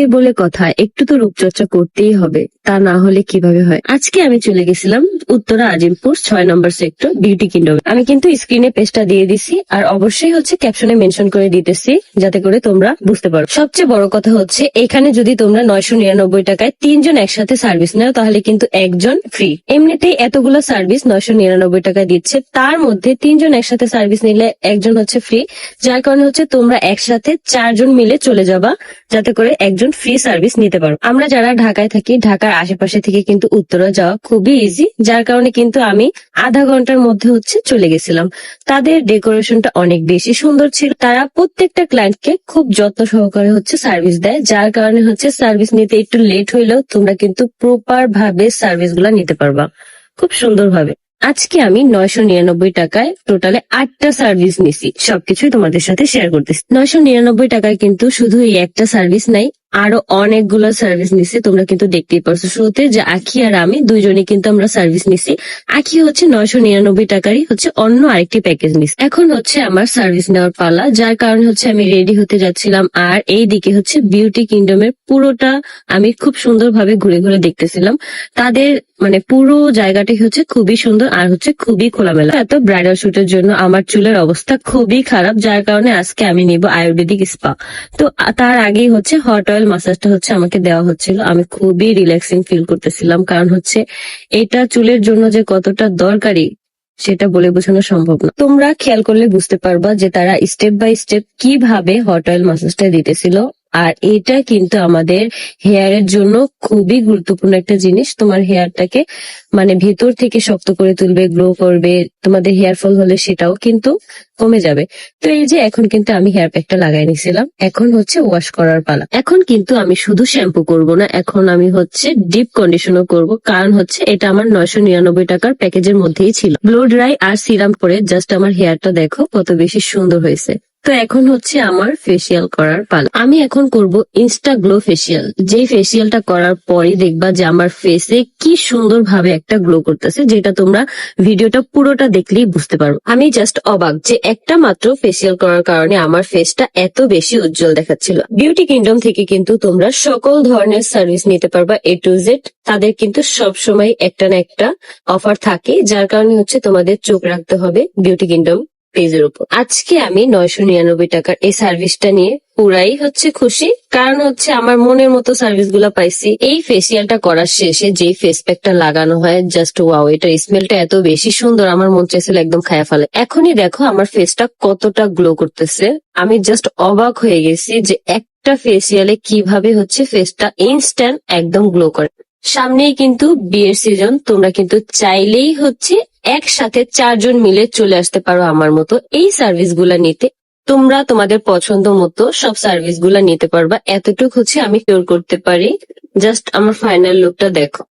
এ বলে কথা, একটু তো রূপচর্চা করতেই হবে, তা না হলে কীভাবে হয়? আজকে আমি চলে গেছিলাম উত্তরা আজিমপুর, ছয় নম্বর সেক্টর বিউটি কিংডম আমি কিন্তু স্ক্রিনে পেজটা দিয়ে দিছি, আর অবশ্যই হচ্ছে ক্যাপশনে মেনশন করে দিতেছি, যাতে করে তোমরা বুঝতে পারো। সবচেয়ে বড় কথা হচ্ছে, এখানে যদি তোমরা নয়শো নিরানব্বই টাকায় তিনজন একসাথে সার্ভিস নাও, তাহলে কিন্তু একজন ফ্রি এমনিতেই এতগুলো সার্ভিস নয়শো নিরানব্বই টাকায় দিচ্ছে, তার মধ্যে তিনজন একসাথে সার্ভিস নিলে একজন হচ্ছে ফ্রি যার কারণে হচ্ছে তোমরা একসাথে চারজন মিলে চলে যাবা, যাতে করে একজন ফ্রি সার্ভিস নিতে পারো। আমরা যারা ঢাকায় থাকি, ঢাকার আশেপাশে থেকে কিন্তু উত্তরা যাওয়া খুবই ইজি যার কারণে কিন্তু আমি আধা ঘণ্টার মধ্যে হচ্ছে চলে গেছিলাম। তাদের ডেকোরেশনটা অনেক বেশি সুন্দর ছিল। তারা প্রত্যেকটা ক্লায়েন্টকে খুব যত্ন সহকারে হচ্ছে সার্ভিস দেয়, যার কারণে হচ্ছে সার্ভিস নিতে একটু লেট হইলেও তোমরা কিন্তু প্রপার ভাবে সার্ভিসগুলা নিতে পারবা। খুব সুন্দর ভাবে আজকে আমি নয়শো নিরানব্বই টাকায় টোটালে আটটা সার্ভিস নিছি। সবকিছুই তোমাদের সাথে শেয়ার করতেছি। নয়শো নিরানব্বই টাকায় কিন্তু শুধু এই একটা সার্ভিস নাই আরও অনেকগুলো সার্ভিস নিছি, তোমরা কিন্তু দেখতেই পারছ শুরুতে যে আখি আর আমি দুইজনে কিন্তু আমরা সার্ভিস নিছি। আখি হচ্ছে নয়শো নিরানব্বই টাকারই হচ্ছে অন্য আরেকটি প্যাকেজ নিস এখন হচ্ছে আমার সার্ভিস নেওয়ার পালা, যার কারণে হচ্ছে আমি রেডি হতে যাচ্ছিলাম। আর এই দিকে হচ্ছে বিউটি কিংডমের পুরোটা আমি খুব সুন্দরভাবে ঘুরে ঘুরে দেখতেছিলাম। তাদের মানে পুরো জায়গাটি হচ্ছে খুবই সুন্দর আর হচ্ছে খুবই খোলামেলা। এত ব্রাইডাল শুটের জন্য আমার চুলের অবস্থা খুবই খারাপ, যার কারণে আজকে আমি নিব আয়ুর্বেদিক স্পা তো, তার আগেই হচ্ছে হট অয়েল মাসাজটা হচ্ছে আমাকে দেওয়া হচ্ছিল। আমি খুবই রিল্যাক্সিং ফিল করতেছিলাম। কারণ হচ্ছে এটা চুলের জন্য যে কতটা দরকারি, সেটা বলে বোঝানো সম্ভব না। তোমরা খেয়াল করলে বুঝতে পারবা যে তারা স্টেপ বাই স্টেপ কীভাবে হট অয়েল মাসাজটা দিতেছিল। আর এটা কিন্তু আমাদের হেয়ারের জন্য খুবই গুরুত্বপূর্ণ একটা জিনিস। তোমার হেয়ারটাকে মানে ভেতর থেকে শক্ত করে তুলবে গ্লো করবে, তোমাদের হেয়ার ফল হলে সেটাও কিন্তু কমে যাবে। তো এই যে এখন কিন্তু আমি হেয়ার প্যাকটা লাগাই নিছিলাম। এখন হচ্ছে ওয়াশ করার পালা। এখন কিন্তু আমি শুধু শ্যাম্পু করব না, এখন আমি হচ্ছে ডিপ কন্ডিশনও করব। কারণ হচ্ছে এটা আমার নয়শো নিরানব্বই টাকার প্যাকেজের মধ্যেই ছিল। ব্লো ড্রাই আর সিরাম করে জাস্ট আমার হেয়ারটা দেখো কত বেশি সুন্দর হয়েছে। তো এখন হচ্ছে আমার ফেসিয়াল করার পালা। আমি এখন করব ইনস্টা গ্লো ফেসিয়াল যে ফেসিয়ালটা করার পরে দেখবা যে আমার ফেসে কি সুন্দর ভাবে একটা গ্লো করতেছে, যেটা তোমরা ভিডিওটা পুরোটা দেখলেই বুঝতে পারো। আমি জাস্ট অবাক যে একটা মাত্র ফেসিয়াল করার কারণে আমার ফেসটা এত বেশি উজ্জ্বল দেখাচ্ছিল। বিউটি কিংডম থেকে কিন্তু তোমরা সকল ধরনের সার্ভিস নিতে পারবা এ টু জেড তাদের কিন্তু সব সময় একটা না একটা অফার থাকে, যার কারণে হচ্ছে তোমাদের চোখ রাখতে হবে বিউটি কিংডম পেজের উপর। আজকে আমি নয়শো নিরানব্বই টাকার এই সার্ভিসটা নিয়ে পুরাই হচ্ছে খুশি। কারণ হচ্ছে আমার মনের মতো সার্ভিসগুলা পাইছি। এই ফেসিয়ালটা করার শেষে যে ফেস প্যাকটা লাগানো হয় জাস্ট ওয়াও এটার স্মেলটা এত বেশি সুন্দর, আমার মন চাইছিল একদম খায়া ফেলে। এখনই দেখো আমার ফেসটা কতটা গ্লো করতেছে। আমি জাস্ট অবাক হয়ে গেছি যে একটা ফেসিয়ালে কীভাবে হচ্ছে ফেসটা ইনস্ট্যান্ট একদম গ্লো করে। সামনেই কিন্তু বিয়ের সিজন তোমরা কিন্তু চাইলেই হচ্ছে একসাথে চারজন মিলে চলে আসতে পারো আমার মতো। এই সার্ভিস নিতে তোমরা তোমাদের পছন্দ মতো সব সার্ভিস নিতে পারবা। এতটুকু হচ্ছে আমি কিওর করতে পারি। জাস্ট আমার ফাইনাল লুকটা দেখো।